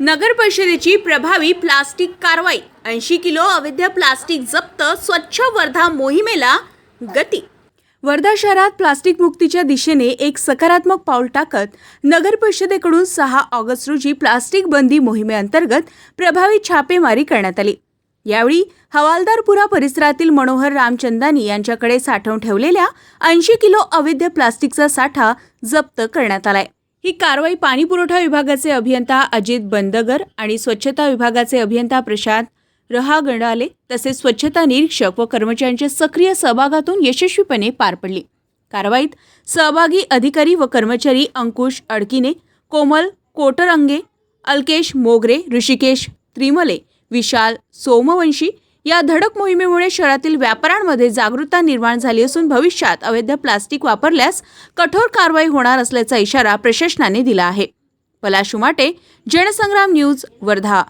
नगर परिषदेची प्रभावी प्लास्टिक कारवाई. ऐंशी किलो अवैध प्लास्टिक जप्त स्वच्छ वर्धा मोहिमेला गती. वर्धा शहरात प्लास्टिक मुक्तीच्या दिशेने एक सकारात्मक पाऊल टाकत नगर परिषदेकडून सहा ऑगस्ट रोजी प्लास्टिक बंदी मोहिमेअंतर्गत प्रभावी छापेमारी करण्यात आली. यावेळी हवालदारपुरा परिसरातील मनोहर रामचंदानी यांच्याकडे साठवून ठेवलेल्या ऐंशी किलो अवैध प्लास्टिकचा साठा जप्त करण्यात आलाय. ही कारवाई पाणी पुरवठा विभागाचे अभियंता अजित बंदगर आणि स्वच्छता विभागाचे अभियंता प्रशांत रहा गंडाले तसेच स्वच्छता निरीक्षक व कर्मचाऱ्यांच्या सक्रिय सहभागातून यशस्वीपणे पार पडली. कारवाईत सहभागी अधिकारी व कर्मचारी अंकुश अडकिने कोमल कोटरंगे अल्केश मोगरे ऋषिकेश त्रिमले विशाल सोमवंशी या धडक मोहिमेमुळे शहरातील व्यापाऱ्यांमध्ये जागरूकता निर्माण झाली असून भविष्यात अवैध प्लास्टिक वापरल्यास कठोर कारवाई होणार असल्याचा इशारा प्रशासनाने दिला आहे. पलाश उमाटे जनसंग्राम न्यूज वर्धा.